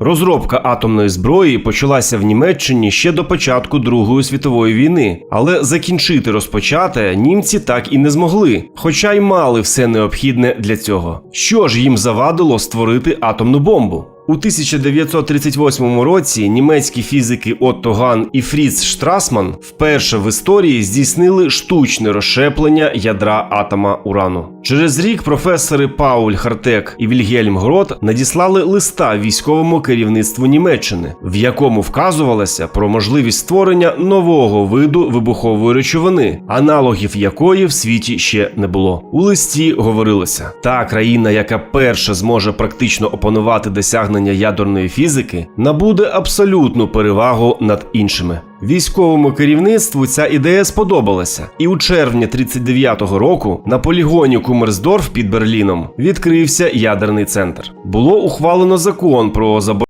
Розробка атомної зброї почалася в Німеччині ще до початку Другої світової війни, але закінчити розпочате німці так і не змогли, хоча й мали все необхідне для цього. Що ж їм завадило створити атомну бомбу? У 1938 році німецькі фізики Отто Ган і Фріц Штрасман вперше в історії здійснили штучне розщеплення ядра атома урану. Через рік професори Пауль Хартек і Вільгельм Грот надіслали листа військовому керівництву Німеччини, в якому вказувалося про можливість створення нового виду вибухової речовини, аналогів якої в світі ще не було. У листі говорилося: та країна, яка перша зможе практично опанувати досягнення ядерної фізики, набуде абсолютну перевагу над іншими. Військовому керівництву ця ідея сподобалася, і у червні 39-го року на полігоні Кумерсдорф під Берліном відкрився ядерний центр. Було ухвалено закон про заборону